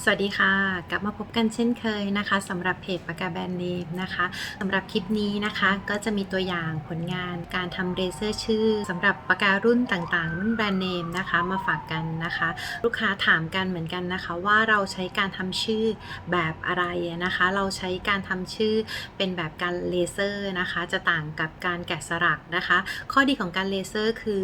สวัสดีค่ะ กลับมาพบกันเช่นเคยนะคะสำหรับเพจปากกาแบรนด์เนมนะคะสำหรับคลิปนี้นะคะก็จะมีตัวอย่างผลงานการทำเรเซอร์ชื่อสำหรับปากการุ่นต่างๆ รุ่นแบรนด์เนมนะคะมาฝากกันนะคะ ลูกค้าถามกันเหมือนกันนะคะ ว่าเราใช้การทำชื่อแบบอะไรนะคะ เราใช้การทำชื่อเป็นแบบการเลเซอร์นะคะ จะต่างกับการแกะสลักนะคะ ข้อดีของการเลเซอร์คือ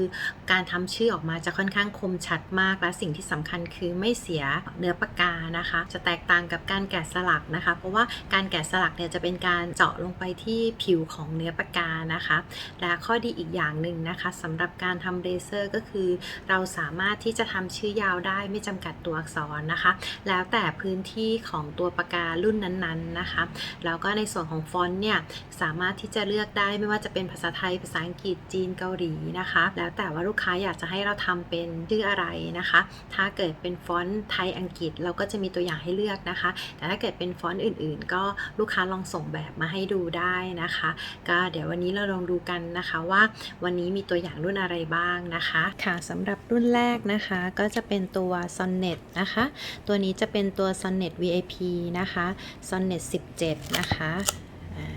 การทำชื่อออกมาจะค่อนข้างคมชัดมาก และสิ่งที่สำคัญคือไม่เสียเนื้อปากกานะคะ จะแตกต่างกับการแกะสลักนะคะ เพราะว่าการแกะสลักเนี่ยจะเป็นการเจาะลงไปที่ผิวของเนื้อปากกานะคะ และข้อดีอีกอย่างหนึ่งนะคะสำหรับการทำเลเซอร์ก็คือ เราสามารถที่จะทำชื่อยาวได้ไม่จำกัดตัวอักษรนะคะ แล้วแต่พื้นที่ของตัวปากการุ่นนั้นๆนะคะ แล้วก็ในส่วนของฟอนต์เนี่ยสามารถที่จะเลือกได้ไม่ว่าจะเป็นภาษาไทยภาษาอังกฤษจีนเกาหลีนะคะ แล้วแต่ว่าลูกค้าอยากจะให้เราทำเป็นชื่ออะไรนะคะ ถ้าเกิดเป็นฟอนต์ไทยอังกฤษเราก็จะมีตัวอย่างให้เลือกนะคะ แต่ถ้าเกิดเป็นฟอนต์อื่น ๆ ก็ลูกค้าลองส่งแบบมาให้ดูได้นะคะ ก็เดี๋ยววันนี้เราลองดูกันนะคะว่าวันนี้มีตัวอย่างรุ่นอะไรบ้างนะคะค่ะสำหรับรุ่นแรกนะคะก็จะเป็นตัว Sonnet นะคะ ตัวนี้จะเป็นตัว Sonnet VIP นะคะ Sonnet 17 นะคะ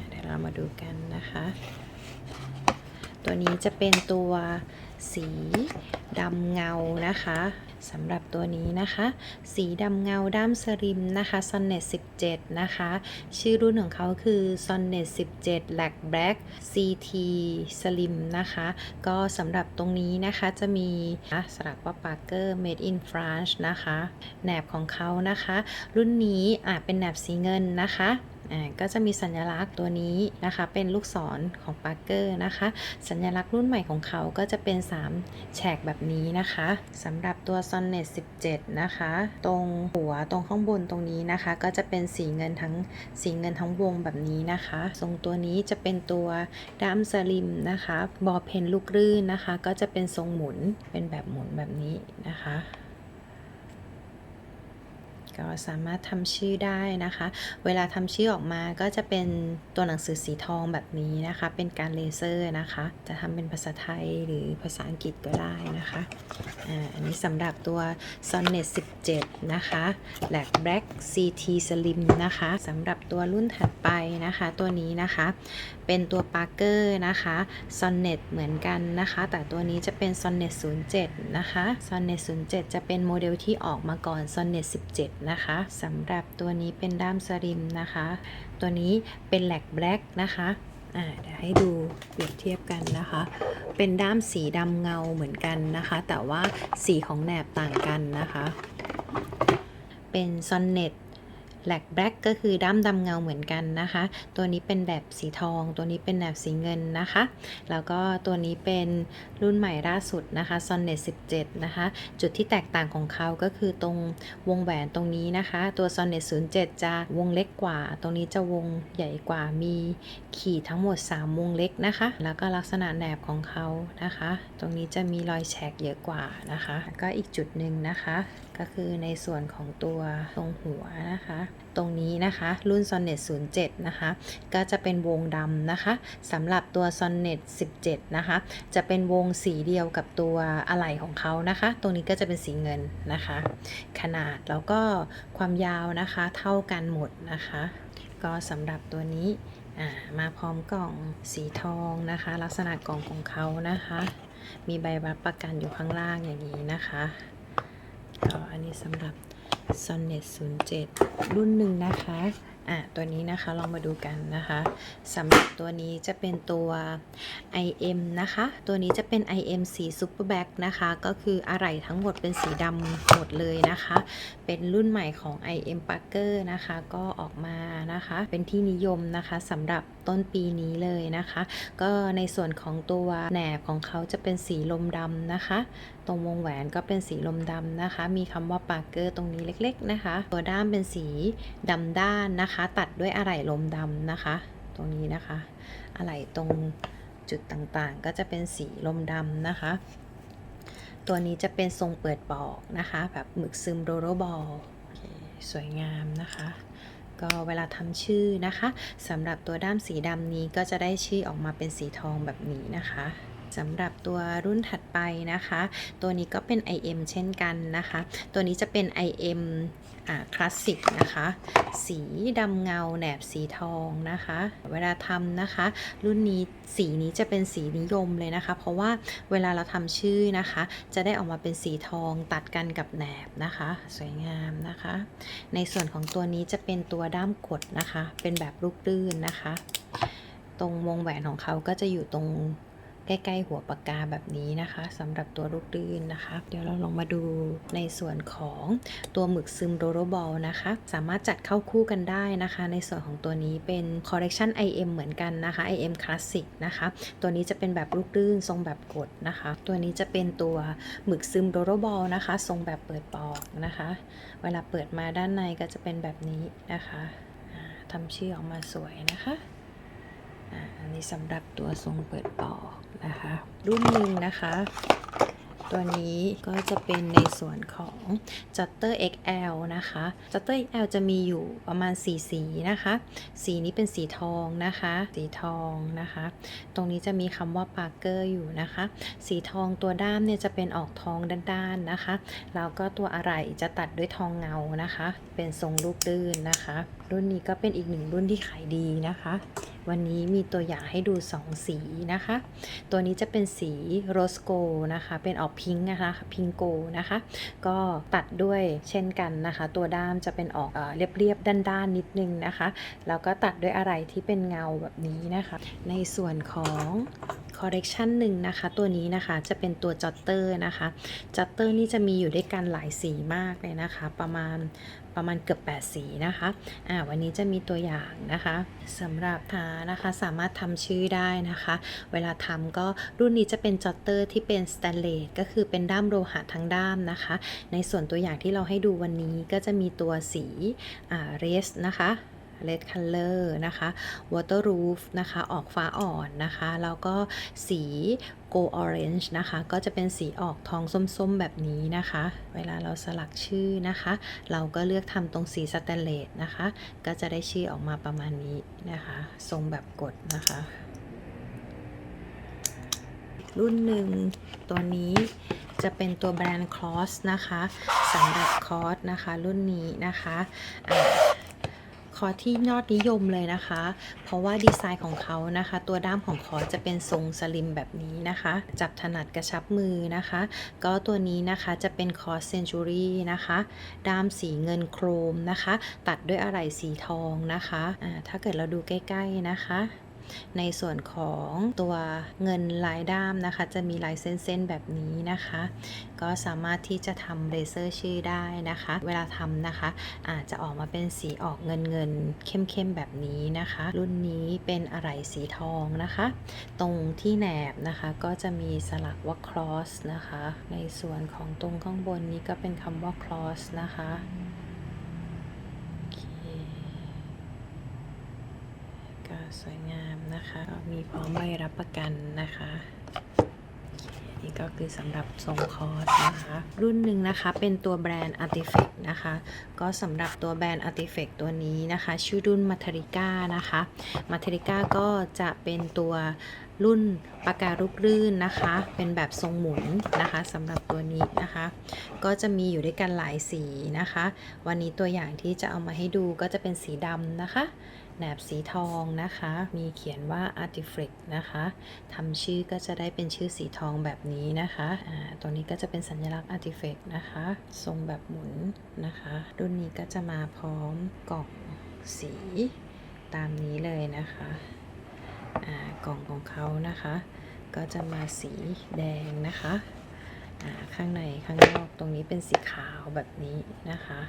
เดี๋ยวเรามาดูกันนะคะ ตัวนี้จะเป็นตัวสีดำเงานะคะ สำหรับตัวนี้นะคะ สีดำเงาด้ามสริมนะคะ Sonnet 17 นะคะ ชื่อรุ่นของเขาคือ Sonnet 17 Black Black CT Slim นะคะ ก็สำหรับตรงนี้นะคะจะมีสลักว่า Parker Made in France นะคะแหนบของเขานะคะ รุ่นนี้อะเป็นแหนบสีเงินนะคะ อ่าก็จะมีสัญลักษณ์ตัวนี้นะคะ เป็นลูกศรของ Parker นะคะ สัญลักษณ์รุ่นใหม่ของเขาก็จะเป็น 3 แฉกแบบนี้นะคะสำหรับตัว Sonnet 17 นะคะ ตรงหัวตรงข้างบนตรงนี้นะคะ ก็จะเป็นสีเงินทั้งสีเงินทั้งวงแบบนี้นะคะทรงตัวนี้จะเป็นตัวด้ามสลิมนะคะ บอเพนลูกรื่นนะคะ ก็จะเป็นทรงหมุนเป็นแบบหมุนแบบนี้นะคะ ก็สามารถทำชื่อได้นะคะ เวลาทำชื่อออกมาก็จะเป็นตัวหนังสือสีทองแบบนี้นะคะ เป็นการเลเซอร์นะคะ จะทำเป็นภาษาไทยหรือภาษาอังกฤษก็ได้นะคะอ่าอันนี้สำหรับตัว Sonnet 17 นะคะ Black Black CT Slim นะคะสำหรับตัวรุ่นถัดไปนะคะ ตัวนี้นะคะ เป็นตัว Parker นะคะ Sonnet เหมือนกันนะคะ แต่ตัวนี้จะเป็น Sonnet 07 นะคะ Sonnet 07 จะเป็นโมเดลที่ออกมาก่อน Sonnet 17นะคะสำหรับตัวนี้เป็นด้ามสริมนะคะ ตัวนี้เป็นแหลกแบล็กนะคะอ่าเดี๋ยวให้ดูเปรียบเทียบกันนะคะ เป็นด้ามสีดำเงาเหมือนกันนะคะ แต่ว่าสีของแหนบต่างกันนะคะ เป็นซอนเน็ต แหลกแบล็กก็คือด้ามดำเงาเหมือนกันนะคะ ตัวนี้เป็นแบบสีทอง ตัวนี้เป็นแบบสีเงินนะคะ แล้วก็ตัวนี้เป็นรุ่นใหม่ล่าสุดนะคะ Sonnet 17 นะคะ จุดที่แตกต่างของเขาก็คือตรงวงแหวนตรงนี้นะคะ ตัว Sonnet 07 จะวงเล็กกว่า ตรงนี้จะวงใหญ่กว่ามีขีดทั้งหมด 3 วงเล็กนะคะ แล้วก็ลักษณะแหนบของเขานะคะ ตรงนี้จะมีรอยแฉกเยอะกว่านะคะ ก็อีกจุดหนึ่งนะคะก็คือในส่วนของตัวตรงหัวนะคะ ตรงนี้นะคะรุ่น Sonnet 07 นะคะ ก็จะเป็นวงดำนะคะสำหรับตัว Sonnet 17 นะคะ จะเป็นวงสีเดียวกับตัวอะไหล่ของเขานะคะ ตรงนี้ก็จะเป็นสีเงินนะคะ ขนาดแล้วก็ความยาวนะคะเท่ากันหมดนะคะ ก็สำหรับตัวนี้มาพร้อมกล่องสีทองนะคะ ลักษณะกล่องของเขานะคะ มีใบรับประกันอยู่ข้างล่างอย่างนี้นะคะ อันนี้สำหรับ Sonnet 07 รุ่นหนึ่งนะคะ อะตัวนี้นะคะลองมาดูกันนะคะสำหรับตัวนี้จะเป็นตัว IM นะคะ ตัวนี้จะเป็น IM สี Super Black นะคะ ก็คืออะไหล่ทั้งหมดเป็นสีดำหมดเลยนะคะ เป็นรุ่นใหม่ของ IM Parker นะคะ ก็ออกมานะคะ เป็นที่นิยมนะคะสำหรับต้นปีนี้เลยนะคะ ก็ในส่วนของตัวแหนบของเขาจะเป็นสีลมดำนะคะ ตรงวงแหวนก็เป็นสีลมดำนะคะ มีคำว่าปาร์เกอร์ตรงนี้เล็ก ๆนะคะ ตัวด้ามเป็นสีดำด้านนะคะตัดด้วยอะไหล่ลมดำนะคะ ตรงนี้นะคะ อะไหล่ตรงจุดต่างๆ ก็จะเป็นสีลมดำนะคะ ตัวนี้จะเป็นทรงเปิดปอกนะคะ แบบหมึกซึมโรโรบอลสวยงามนะคะ ก็เวลาทำชื่อนะคะสำหรับตัวด้ามสีดำนี้ก็จะได้ชื่อออกมาเป็นสีทองแบบนี้นะคะ สำหรับตัวรุ่นถัดไปนะคะ ตัวนี้ก็เป็น IM เช่นกันนะคะ ตัวนี้จะเป็น IM อ่าคลาสสิกนะคะ สีดำเงาแหนบสีทองนะคะ เวลาทำนะคะ รุ่นนี้สีนี้จะเป็นสีนิยมเลยนะคะ เพราะว่าเวลาเราทำชื่อนะคะ จะได้ออกมาเป็นสีทองตัดกันกับแหนบนะคะ สวยงามนะคะ ในส่วนของตัวนี้จะเป็นตัวด้ามกดนะคะ เป็นแบบลูกลื่นนะคะ ตรงวงแหวนของเขาก็จะอยู่ตรง ใกล้ๆหัวปากกาแบบนี้นะคะสำหรับตัวลูกลื่นนะคะ เดี๋ยวเราลองมาดูในส่วนของตัวหมึกซึมโดโรบอลนะคะ สามารถจัดเข้าคู่กันได้นะคะ ในส่วนของตัวนี้เป็น Correction IM เหมือนกันนะคะ IM Classic นะคะ ตัวนี้จะเป็นแบบลูกลื่นทรงแบบกดนะคะ ตัวนี้จะเป็นตัวหมึกซึมโดโรบอลนะคะ ทรงแบบเปิดปอกนะคะ เวลาเปิดมาด้านในก็จะเป็นแบบนี้นะคะทำชื่อออกมาสวยนะคะ อันนี้สำหรับตัวทรงเปิดปอกนะคะ รุ่นหนึ่งนะคะ ตัวนี้ก็จะเป็นในส่วนของ Jutter XL นะคะ Jutter XL จะมีอยู่ประมาณ 4 สีนะคะ สีนี้เป็นสีทองนะคะ สีทองนะคะ ตรงนี้จะมีคำว่า Parker อยู่นะคะ สีทองตัวด้ามเนี่ยจะเป็นออกทองด้านๆนะคะ แล้วก็ตัวอะไหล่จะตัดด้วยทองเงานะคะ เป็นทรงลูกดื้นนะคะ รุ่นนี้ก็เป็นอีกหนึ่งรุ่นที่ขายดีนะคะ วันนี้มีตัวอย่างให้ดู 2 สีนะคะ ตัวนี้จะเป็นสีโรสโกนะคะ เป็นออกพิงค์นะคะพิงโกนะคะ ก็ตัดด้วยเช่นกันนะคะ ตัวด้ามจะเป็นออกเออเรียบๆด้านๆนิดนึงนะคะ แล้วก็ตัดด้วยอะไรที่เป็นเงาแบบนี้นะคะ ในส่วนของคอเ e คชันหนึ่งนะคะ ตัวนี้นะคะจะเป็นตัวจอตเตอร์นะคะจอตเตอร์นี่จะมีอยู่ด้วยกันหลายสีมากเลยนะคะ ประมาณประมาณเกือบ 8 สีนะคะอ่าวันนี้จะมีตัวอย่างนะคะสำหรับทานะคะ สามารถทำชื่อได้นะคะ เวลาทำก็รุ่นนี้จะเป็นจอตเตอร์ที่เป็นสแตนเลสก็คือเป็นด้ามโลหะทั้งด้ามนะคะ ในส่วนตัวอย่างที่เราให้ดูวันนี้ก็จะมีตัวสีอ่าเรสนะคะ red color นะคะ waterproof นะคะ ออกฟ้าอ่อนนะคะ แล้วก็สี go orange นะคะ ก็จะเป็นสีออกทองส้มๆ แบบนี้นะคะ เวลาเราสลักชื่อนะคะ เราก็เลือกทำตรงสีสแตนเลสนะคะ ก็จะได้ชื่อออกมาประมาณนี้นะคะ ทรงแบบกดนะคะรุ่นหนึ่งตัวนี้จะเป็นตัวแบรนด์คลอสนะคะสำหรับคอสนะคะ รุ่นนี้นะคะ อ่าคอที่ยอดนิยมเลยนะคะ เพราะว่าดีไซน์ของเขานะคะ ตัวด้ามของคอจะเป็นทรงสลิมแบบนี้นะคะ จับถนัดกระชับมือนะคะ ก็ตัวนี้นะคะจะเป็นคอเซนจูรี่นะคะ ด้ามสีเงินโครมนะคะ ตัดด้วยอะไหล่สีทองนะคะะถ้าเกิดเราดูใกล้ ๆนะคะ ในส่วนของตัวเงินลายด้ามนะคะ จะมีลายเส้นๆแบบนี้นะคะ ก็สามารถที่จะทำเลเซอร์ชื่อได้นะคะ เวลาทำนะคะ อาจจะออกมาเป็นสีออกเงินเงินเข้มๆแบบนี้นะคะ รุ่นนี้เป็นอะไหล่สีทองนะคะ ตรงที่แหนบนะคะก็จะมีสลักว่า cross นะคะ ในส่วนของตรงข้างบนนี้ก็เป็นคำว่า cross นะคะโอเคก็ สวยงามนะคะ มีพร้อมใบรับประกันนะคะนี่ก็คือสำหรับทรงคอร์สนะคะ รุ่นหนึ่งนะคะเป็นตัวแบรนด์ Artifact นะคะ ก็สำหรับตัวแบรนด์ Artifact ตัวนี้นะคะ ชื่อรุ่น m a t e r i c a นะคะ m a t e r i c a ก็จะเป็นตัวรุ่นปากการูปรื่นนะคะ เป็นแบบทรงหมุนนะคะสำหรับตัวนี้นะคะ ก็จะมีอยู่ด้วยกันหลายสีนะคะ วันนี้ตัวอย่างที่จะเอามาให้ดูก็จะเป็นสีดำนะคะ แหนบสีทองนะคะ มีเขียนว่า Artifact นะคะทำชื่อก็จะได้เป็นชื่อสีทองแบบนี้นะคะอ่าตัวนี้ก็จะเป็นสัญลักษณ์ Artifact นะคะ ทรงแบบหมุนนะคะ รุ่นนี้ก็จะมาพร้อมกล่องสีตามนี้เลยนะคะกล่องของเขานะคะ ก็จะมาสีแดงนะคะ ข้างในข้างนอกตรงนี้เป็นสีขาวแบบนี้นะคะ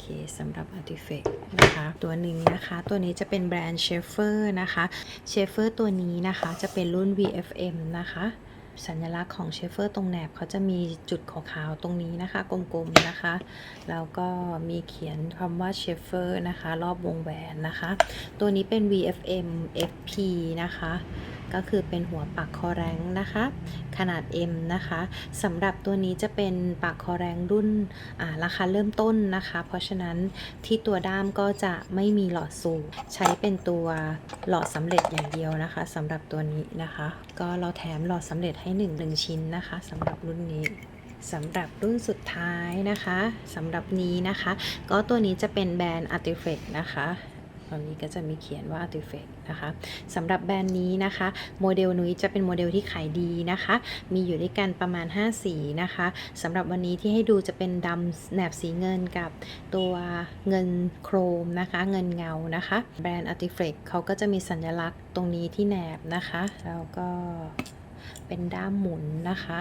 เคสำหรับ Artifact นะคะตัวหนึ่งนะคะตัวนี้จะเป็นแบรนด์ Schaefer นะคะ Schaefer ตัวนี้นะคะจะเป็นรุ่น VFM นะคะสัญลักษณ์ของเชฟเฟอร์ตรงแหนบเขาจะมีจุดขาวๆตรงนี้นะคะกลมๆนะคะ แล้วก็มีเขียนคำว่าเชฟเฟอร์นะคะ รอบวงแหวนนะคะ ตัวนี้เป็น VFM FP นะคะ ก็คือเป็นหัวปากคอแรงนะคะ ขนาด M นะคะสำหรับตัวนี้จะเป็นปากคอแรงรุ่นาราคาเริ่มต้นนะคะ เพราะฉะนั้นที่ตัวด้ามก็จะไม่มีหลอดสูบใช้เป็นตัวหลอดสำเร็จอย่างเดียวนะคะสำหรับตัวนี้นะคะ ก็เราแถมหลอดสำเร็จให้1งชิ้นนะคะสำหรับรุ่นนี้สำหรับรุ่นสุดท้ายนะคะสำหรับนี้นะคะ ก็ตัวนี้จะเป็นแบรนด์ Artifact นะคะ ตอนนี้ก็จะมีเขียนว่า Artifact นะคะสำหรับแบรนด์นี้นะคะโมเดลนุ้ยจะเป็นโมเดลที่ขายดีนะคะ มีอยู่ด้วยกันประมาณ 5 สีนะคะสำหรับวันนี้ที่ให้ดูจะเป็นดำแหนบสีเงินกับตัวเงินโครมนะคะ เงินเงานะคะ แบรนด์ Artifact เขาก็จะมีสัญลักษณ์ตรงนี้ที่แหนบนะคะ แล้วก็เป็นด้ามหมุนนะคะ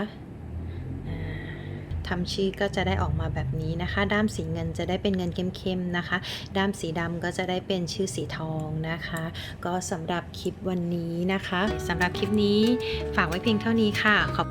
ทำชื่อก็จะได้ออกมาแบบนี้นะคะ ด้ามสีเงินจะได้เป็นเงินเข้มๆนะคะ ด้ามสีดำก็จะได้เป็นชื่อสีทองนะคะ ก็สำหรับคลิปวันนี้นะคะสำหรับคลิปนี้ฝากไว้เพียงเท่านี้ค่ะขอบ